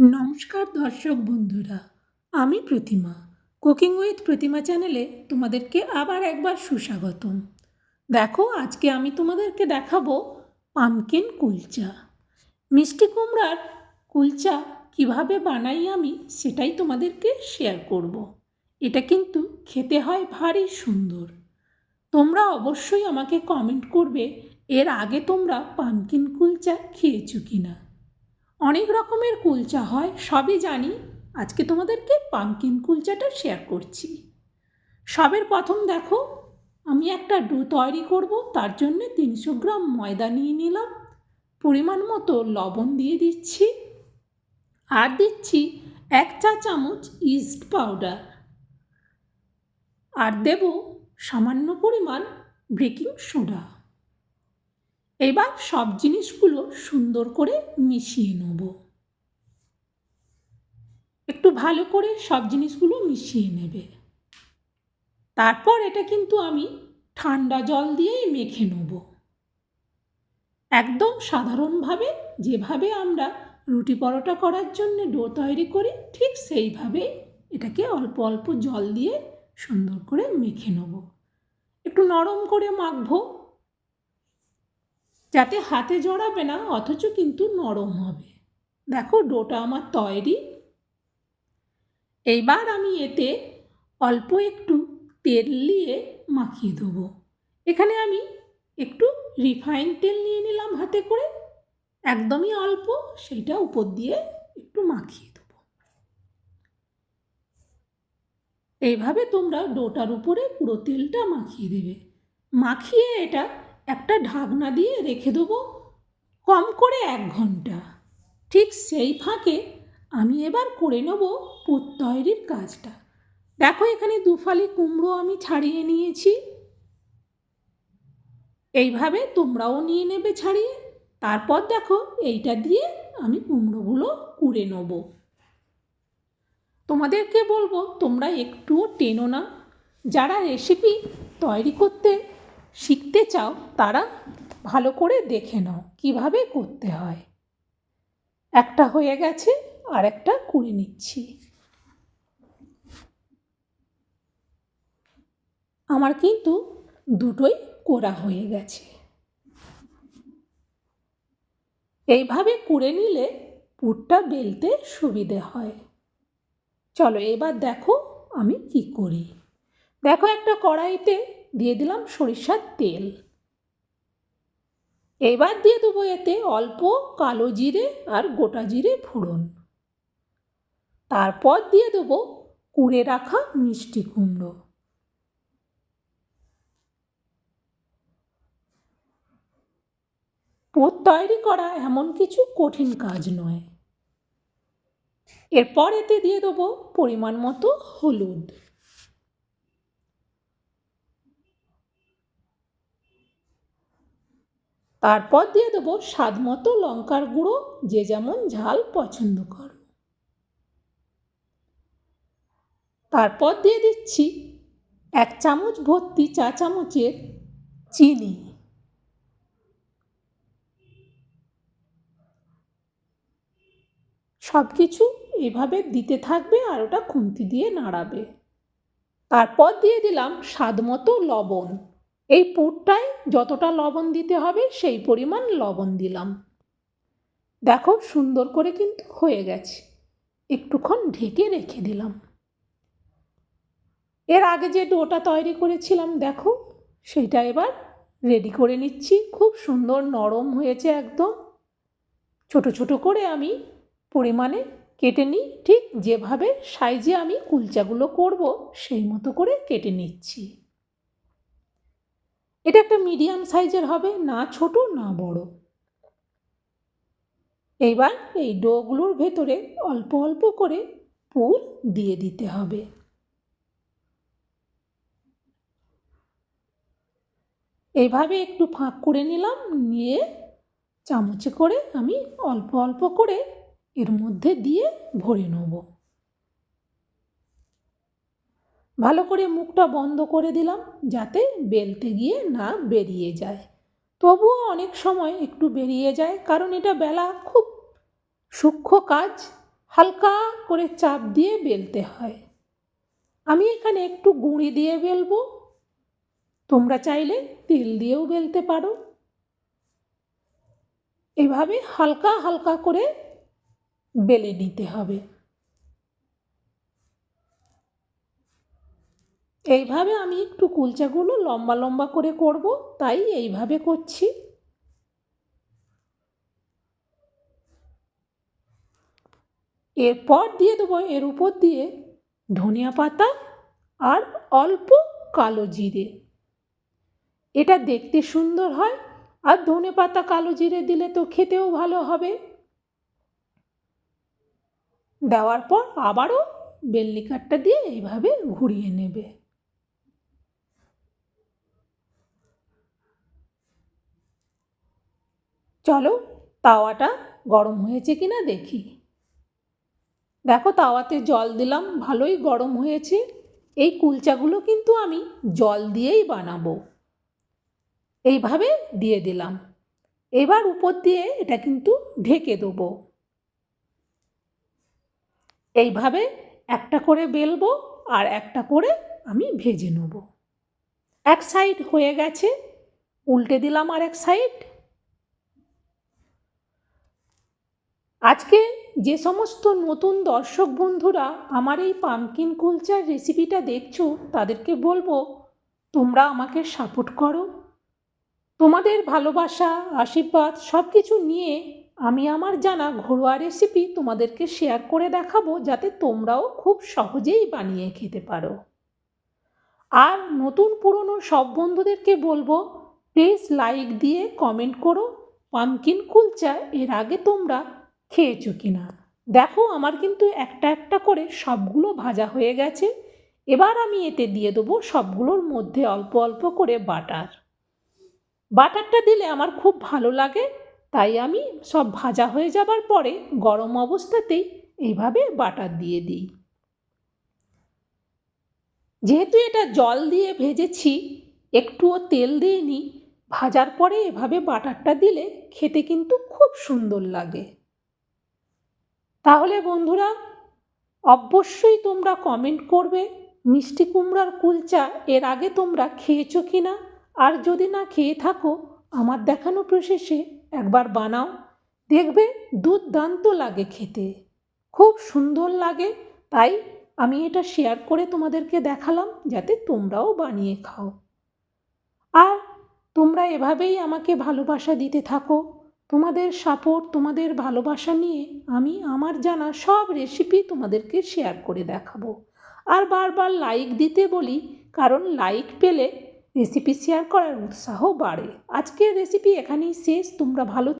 নমস্কার দর্শক বন্ধুরা, আমি প্রতিমা। কুকিং উইথ প্রতিমা চ্যানেলে তোমাদেরকে আবার একবার সুস্বাগতম। দেখো, আজকে আমি তোমাদেরকে দেখাবো পামকিন কুলচা। মিষ্টি কুমড়ার কুলচা কীভাবে বানাই আমি সেটাই তোমাদেরকে শেয়ার করব। এটা কিন্তু খেতে হয় ভারী সুন্দর। তোমরা অবশ্যই আমাকে কমেন্ট করবে, এর আগে তোমরা পামকিন কুলচা খেয়েছো কিনা। অনেক রকমের কুলচা হয়, সবই জানি। আজকে তোমাদেরকে পামকিন কুলচাটা শেয়ার করছি। সবের প্রথম দেখো, আমি একটা ডো তৈরি করব, তার জন্য তিনশো গ্রাম ময়দা নিয়ে নিলাম। পরিমাণ মতো লবণ দিয়ে দিচ্ছি। আর দিচ্ছি এক চা চামচ ইস্ট পাউডার আর দেব সামান্য পরিমাণ বেকিং সোডা এবার সব জিনিসগুলো সুন্দর করে মিশিয়ে নেব। একটু ভালো করে সব জিনিসগুলো মিশিয়ে নেবে। তারপর এটা কিন্তু আমি ঠান্ডা জল দিয়েই মেখে নেব। একদম সাধারণভাবে যেভাবে আমরা রুটি পরোটা করার জন্য ডো তৈরি করি, ঠিক সেইভাবেই এটাকে অল্প অল্প জল দিয়ে সুন্দর করে মেখে নেব। একটু নরম করে মাখবো। যাতে হাতে জড়াবে না, অথচ কিন্তু নরম হবে। দেখো, ডোটা আমার তৈরি। এইবার আমি এতে অল্প একটু তেল নিয়ে মাখিয়ে দেবো। এখানে আমি একটু রিফাইন তেল নিয়ে নিলাম হাতে করে। একদমই অল্প, সেইটা উপর দিয়ে একটু মাখিয়ে দেবো। এইভাবে তোমরা ডোটার উপরে পুরো তেলটা মাখিয়ে দেবে। মাখিয়ে এটা একটা ঢাকনা দিয়ে রেখে দেবো কম করে এক ঘণ্টা। ঠিক সেই ফাঁকে আমি এবার করে নেব পুত তৈরির কাজটা। দেখো এখানে দুফালি কুমড়ো আমি ছাড়িয়ে নিয়েছি। এইভাবে তোমরাও নিয়ে নেবে ছাড়িয়ে। তারপর দেখো এইটা দিয়ে আমি কুমড়োগুলো কুড়ে নেব। তোমাদেরকে বলব, তোমরা একটুও টেনো না। যারা রেসিপি তৈরি করতে শিখতে চাও, তারা ভালো করে দেখে নাও কীভাবে করতে হয়। একটা হয়ে গেছে আর একটা কুড়ে নিচ্ছি। আমার কিন্তু দুটোই কোরা হয়ে গেছে। এইভাবে কুড়ে নিলে পুরটা বেলতে সুবিধে হয়। চলো এবার দেখো আমি কি করি। দেখো একটা কড়াইতে দিয়ে দিলাম সরিষার তেল। এবার দিয়ে দেবো এতে অল্প কালো জিরে আর গোটা জিরে ফোড়ন। তারপর দিয়ে দেবো কুড়ে রাখা মিষ্টি কুমড়ো। পুর তৈরি করা এমন কিছু কঠিন কাজ নয়। এরপর এতে দিয়ে দেবো পরিমাণ মতো হলুদ। তারপর দিয়ে দেবো স্বাদ মতো লঙ্কার গুঁড়ো, যে যেমন ঝাল পছন্দ করো। তারপর দিয়ে দিচ্ছি এক চামচ ভর্তি চা চামচের চিনি। সব কিছু এভাবে দিতে থাকবে আর ওটা খুন্তি দিয়ে নাড়াবে। তারপর দিয়ে দিলাম স্বাদ মতো লবণ। এই পুরটায় যতটা লবণ দিতে হবে, সেই পরিমাণ লবণ দিলাম। দেখো সুন্দর করে কিন্তু হয়ে গেছে। একটুক্ষণ ঢেকে রেখে দিলাম। এর আগে যে ডোটা তৈরি করেছিলাম, দেখো, সেইটা এবার রেডি করে নিচ্ছি। খুব সুন্দর নরম হয়েছে একদম। ছোট ছোট করে আমি পরিমাণে কেটে নিই। ঠিক যেভাবে সাইজে আমি কুলচাগুলো করব, সেই মতো করে কেটে নিচ্ছি। এটা একটা মিডিয়াম সাইজের হবে, না ছোট, না বড়। এইবার এই ডোগুলোর ভেতরে অল্প অল্প করে পুর দিয়ে দিতে হবে। এইভাবে একটু ফাঁক করে নিলাম, নিয়ে চামচে করে আমি অল্প অল্প করে এর মধ্যে দিয়ে ভরে নেব। ভালো করে মুখটা বন্ধ করে দিলাম যাতে বেলতে গিয়ে না বেরিয়ে যায়। তবুও অনেক সময় একটু বেরিয়ে যায়, কারণ এটা বেলা খুব সূক্ষ্ম কাজ, হালকা করে চাপ দিয়ে বেলতে হয়। আমি এখানে একটু গুঁড়ি দিয়ে বেলবো। তোমরা চাইলে তেল দিয়েও বেলতে পারো। এভাবে হালকা হালকা করে বেলে নিতে হবে। এইভাবে আমি একটু কুলচাগুলো লম্বা লম্বা করে করব, তাই এইভাবে করছি। এরপর দিয়ে দেবো এর উপর দিয়ে ধনিয়া পাতা আর অল্প কালো জিরে। এটা দেখতে সুন্দর হয়, আর ধনে পাতা কালো জিরে দিলে তো খেতেও ভালো হবে। দেওয়ার পর আবারও বেলনিকারটা দিয়ে এইভাবে ঘুরিয়ে নেবে। চলো তাওয়াটা গরম হয়েছে কি না দেখি। দেখো তাওয়াতে জল দিলাম, ভালোই গরম হয়েছে। এই কুলচাগুলো কিন্তু আমি জল দিয়েই বানাবো। এইভাবে দিয়ে দিলাম। এবার উপর দিয়ে এটা কিন্তু ঢেকে দেবো। এইভাবে একটা করে বেলবো আর একটা করে আমি ভেজে নেব। এক সাইড হয়ে গেছে, উল্টে দিলাম আর এক সাইড। আজকে যে সমস্ত নতুন দর্শক বন্ধুরা আমার এই পামকিন কুলচার রেসিপিটা দেখছ, তাদেরকে বলব, তোমরা আমাকে সাপোর্ট করো। তোমাদের ভালোবাসা, আশীর্বাদ সব কিছু নিয়ে আমি আমার জানা ঘরোয়া রেসিপি তোমাদেরকে শেয়ার করে দেখাবো, যাতে তোমরাও খুব সহজেই বানিয়ে খেতে পারো। আর নতুন পুরনো সব বন্ধুদেরকে বলব প্লিজ লাইক দিয়ে কমেন্ট করো। পামকিন কুলচা এর আগে তোমরা খেয়েছো কি না? দেখো, আমার কিন্তু একটা একটা করে সবগুলো ভাজা হয়ে গেছে। এবার আমি এতে দিয়ে দেবো সবগুলোর মধ্যে অল্প অল্প করে বাটার। বাটারটা দিলে আমার খুব ভালো লাগে, তাই আমি সব ভাজা হয়ে যাবার পরে গরম অবস্থাতেই এইভাবে বাটার দিয়ে দিই। যেহেতু এটা জল দিয়ে ভেজেছি, একটুও তেল দিইনি, ভাজার পরে এভাবে বাটারটা দিলে খেতে কিন্তু খুব সুন্দর লাগে। তাহলে বন্ধুরা, অবশ্যই তোমরা কমেন্ট করবে, মিষ্টি কুমড়ার কুলচা এর আগে তোমরা খেয়েছো কি না আর যদি না খেয়ে থাকো, আমার দেখানো প্রসেসে একবার বানাও। দেখবে দুর্দান্ত লাগে খেতে। খুব সুন্দর লাগে। তাই আমি এটা শেয়ার করে তোমাদেরকে দেখালাম, যাতে তোমরাও বানিয়ে খাও। আর তোমরা এভাবেই আমাকে ভালোবাসা দিতে থাকো। তোমাদের সাপোর্ট তোমাদের ভালোবাসা নিয়ে আমি আমার জানা সব রেসিপি তোমাদেরকে শেয়ার করে দেখাবো। আর বারবার লাইক দিতে বলি, কারণ লাইক পেলে রেসিপি শেয়ার করার উৎসাহ বাড়ে। আজকের রেসিপি এখানেই শেষ, তোমরা ভালো